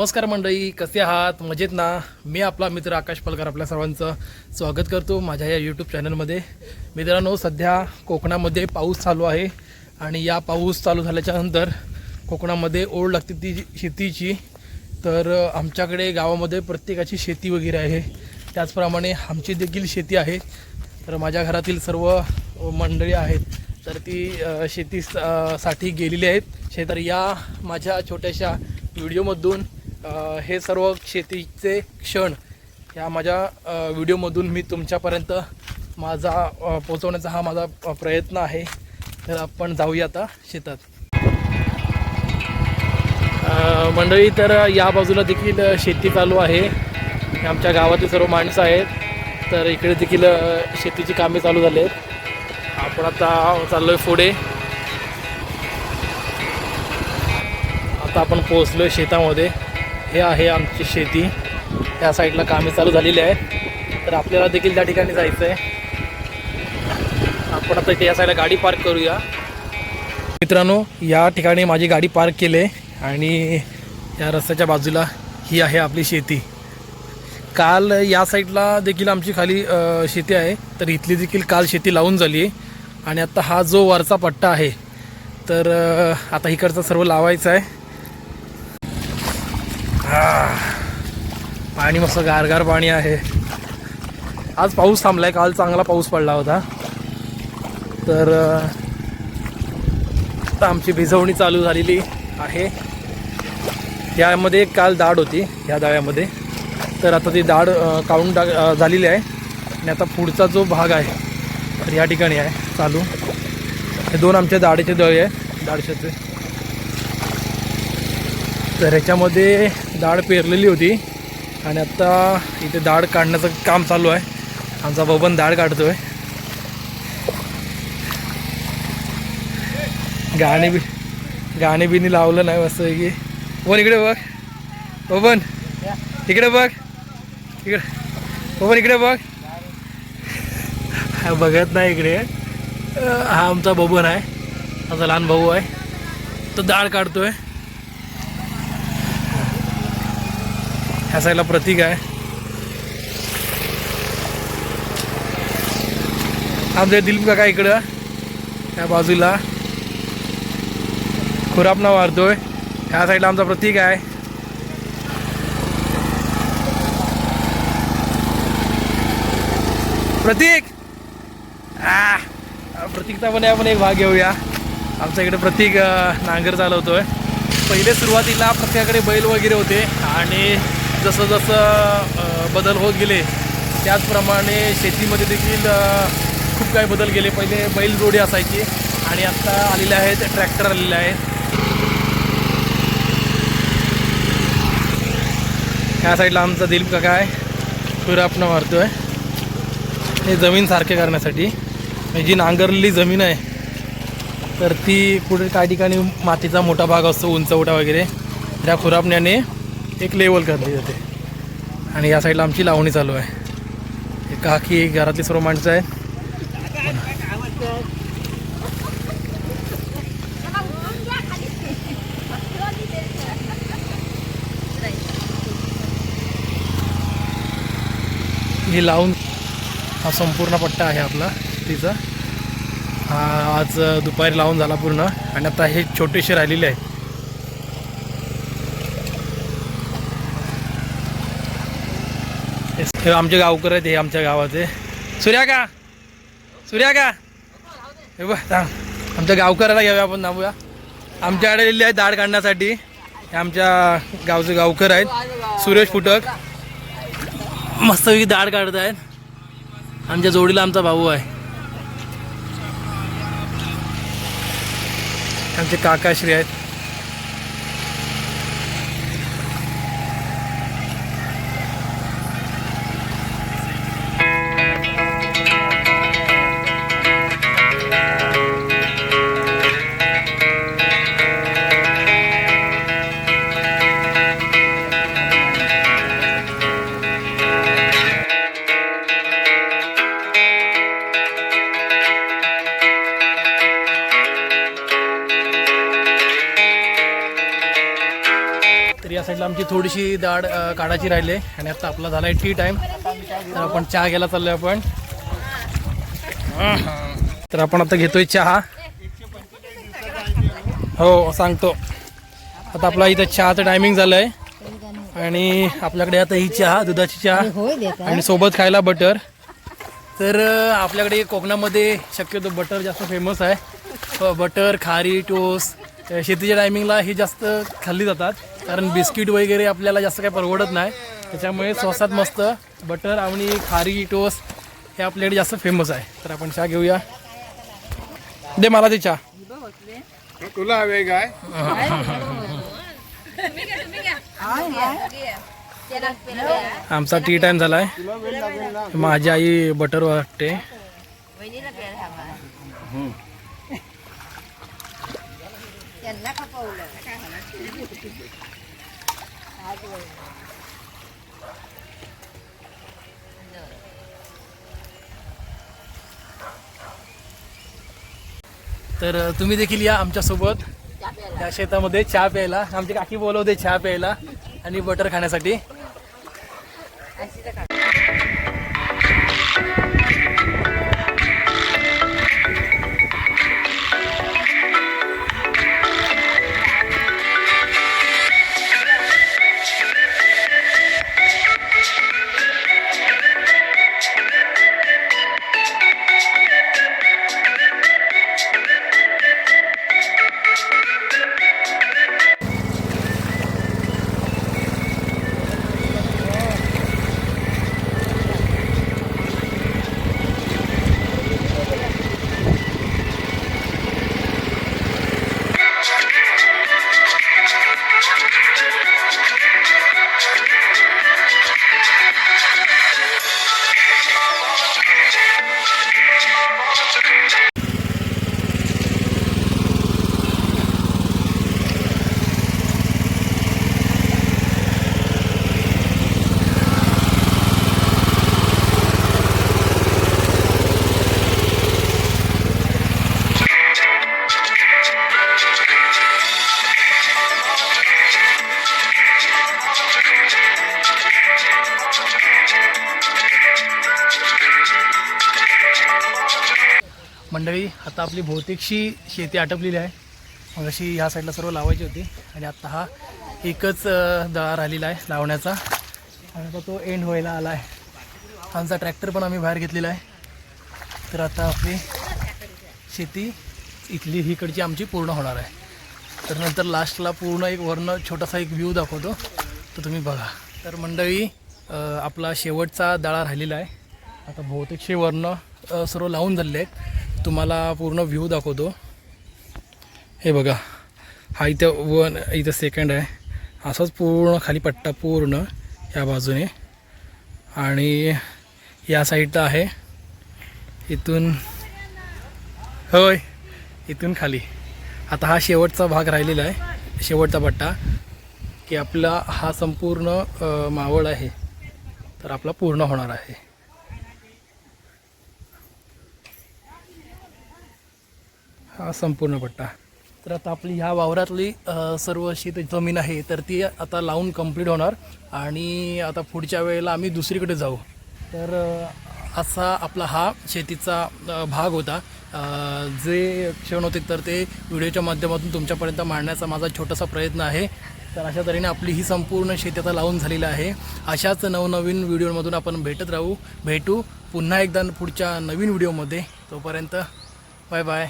नमस्कार मंडळी कसे आहात? मजेत ना? मी आपला मित्र आकाश पलकर आपल्या सर्वांचं स्वागत करतो माझ्या या यूट्यूब चॅनलमध्ये मित्रांनो सध्या कोकणामध्ये पाऊस चालू आहे आणि या पाऊस चालू झाल्याच्यानंतर कोकणामध्ये ओढ लागते ती शेतीची. तर आमच्याकडे गावामध्ये प्रत्येकाची शेती वगैरे आहे. त्याचप्रमाणे आमची देखील शेती आहे. तर माझ्या घरातील सर्व मंडळी आहेत. तर ती शेतीसाठी शेती साठी गेलेली आहेत. शे- तर या माझ्या छोट्याशा व्हिडिओमधून हे सर्व शेतीचे क्षण ह्या माझ्या व्हिडिओमधून मी तुमच्यापर्यंत माझा पोचवण्याचा हा माझा प्रयत्न आहे. तर आपण जाऊया आता शेतात. मंडळी तर या बाजूला देखील शेती चालू आहे. आमच्या गावातील सर्व माणसं आहेत. तर इकडे देखील शेतीची कामे चालू झाली आहेत आपण आता चाललोय पुढे. आता आपण पोहोचलोय शेतामध्ये. हे आहे आमची शेती. त्या साईडला कामे चालू झालेली आहेत. तर आपल्याला देखील त्या ठिकाणी जायचं आहे आपण आता इथे या साईडला गाडी पार्क करूया. मित्रांनो या ठिकाणी माझी गाडी पार्क केली आहे आणि या रस्त्याच्या बाजूला ही आहे आपली शेती. काल या साईडला देखील आमची खाली शेती आहे. तर इथली देखील काल शेती लावून झाली आहे. आणि आता हा जो वरचा पट्टा आहे तर आता इकडचा सर्व लावायचा आहे. पाणी मस्त गारगार पाणी आहे. आज पाऊस थांबलाय काल चांगला पाऊस पडला होता. तर आता आमची भिजवणी चालू झालेली आहे. यामध्ये काल दाढ होती ह्या दाळ्यामध्ये. तर आता ती दाढ काढून टाक झालेली आहे. आणि आता पुढचा जो भाग आहे तर या ठिकाणी आहे चालू. हे दोन आमच्या दाढेचे दळे आहे दाडशाचे तर ह्याच्यामध्ये डाळ पेरलेली होती. आणि आत्ता इथे डाळ काढण्याचं काम चालू आहे. आमचा बबन काढतो आहे गाणे बी गाणे बिनी लावलं नाही मस्त की. बबन इकडे बघ. बबन इकडे बघ. इकडे बबन इकडे बघ. हा बघत नाही इकडे. हा आमचा बबन आहे. माझा लहान भाऊ आहे. तो काढतो आहे ह्या साईडला प्रतीक आहे. आमचे दिलीप काका इकडं. त्या बाजूला. खुरापना वारतोय ह्या साईडला आमचा प्रतीक आहे. प्रतीक! आ प्रतीकचा पण आपण एक भाग घेऊया. आमच्या इकडे प्रतीक नांगर चालवतोय. पहिले सुरुवातीला प्रत्येकाकडे बैल वगैरे होते आणि जसं जसं बदल होत गेले त्याचप्रमाणे शेतीमध्ये देखील खूप काही बदल गेले. पहिले बैलजोडी असायची आणि आत्ता आलेले आहेत ट्रॅक्टर आलेले आहेत. ह्या साईडला आमचा दिलीप काका आहे. खुरापणं मारतोय. हे जमीन सारखे करण्यासाठी. जी नांगरलेली जमीन आहे तर ती कुठे काही ठिकाणी मातीचा मोठा भाग असतो उंचवटा वगैरे. त्या खुरापण्याने एक लेवल करली जाते. आणि या साईडला आमची लावणी चालू आहे. एक काकी घरातली सर्व माणसं आहेत. ही लावून हा संपूर्ण पट्टा आहे आपला तिचा. आज दुपारी लावून झाला पूर्ण. आणि आता हे छोटेसे राहिलेले आहे हे आमचे गावकर आहेत हे आमच्या गावाचे. सूर्या का? सूर्या का? हे बघ आमच्या गावकऱ्याला घेऊया आपण थांबूया. आमच्याकडे आलेले आहेत दाढ काढण्यासाठी. हे आमच्या गावचे गावकर आहेत. सुरेश फुटक. मस्तपैकी दाढ काढत आहेत. आमच्या जोडीला आमचा भाऊ आहे. आमचे काकाश्री आहेत. थोडीशी दाढ अ, काढायची राहिली आणि आता आपला झाला आहे टी टाईम तर आपण चहा घ्यायला चाललोय आपण. तर आपण आता घेतोय चहा. हो सांगतो. आता आपला इथं चहाचं टायमिंग झालं आहे आणि आपल्याकडे आता ही चहा दुधाची चहा. आणि सोबत खायला बटर तर आपल्याकडे कोकणामध्ये शक्यतो बटर जास्त फेमस आहे. बटर खारी टोस अ, शेतीच्या टायमिंगला ही जास्त खाल्ली जातात. कारण बिस्किट वगैरे आपल्याला जास्त काही परवडत नाही. त्याच्यामुळे स्वस्तात मस्त बटर आणि खारी टोस हे आपल्याकडे जास्त फेमस आहे. तर आपण चहा घेऊया. दे मला ते चहा. तुला हवे काय आमचा टी टाइम झाला आहे माझी आई बटर वाटते. तर तुम्ही देखील या आमच्यासोबत या शेतामध्ये चहा प्यायला. आमची काकी बोलवते चहा प्यायला आणि बटर खाण्यासाठी. मंडळी आता आपली बहुतेकशी शेती आटपलेली आहे. मग अशी ह्या साईडला सर्व लावायची होती आणि आत्ता हा एकच दळा राहिलेला आहे लावण्याचा. आणि आता तो एंड व्हायला आला आहे. आमचा ट्रॅक्टर पण आम्ही बाहेर घेतलेला आहे. तर आता आपली शेती इथली हिकडची आमची पूर्ण होणार आहे. तर नंतर लास्टला पूर्ण एक वर्ण छोटासा एक व्ह्यू दाखवतो. तो तुम्ही बघा. तर मंडळी आपला शेवटचा दळा राहिलेला आहे. आता बहुतेकशे वर्ण सर्व लावून झालेले आहेत. तुम्हाला पूर्ण व्ह्यू दाखवतो. हे बघा. हा इथं वन इथं सेकंड आहे. असाच पूर्ण खाली पट्टा पूर्ण या बाजूने. आणि या साईडला आहे. इथून होय इथून खाली. आता हा शेवटचा भाग राहिलेला आहे. शेवटचा पट्टा. की आपला हा संपूर्ण मावळ आहे. तर आपला पूर्ण होणार आहे. हा संपूर्ण पट्टा. तर आता आपली ह्या वावरातली सर्व शेत जमीन आहे तर ती आता लावून कंप्लीट होणार. आणि आता पुढच्या वेळेला आम्ही दुसरीकडे जाऊ. तर असा आपला हा शेतीचा भाग होता. जे क्षण होते तर ते व्हिडिओच्या माध्यमातून तुमच्यापर्यंत मांडण्याचा माझा छोटासा प्रयत्न आहे. तर अशा तऱ्हेने आपली ही संपूर्ण शेती आता लावून झालेली आहे. अशाच नवनवीन व्हिडिओमधून आपण भेटत राहू भेटू पुन्हा एकदा पुढच्या नवीन व्हिडिओमध्ये. तोपर्यंत बाय बाय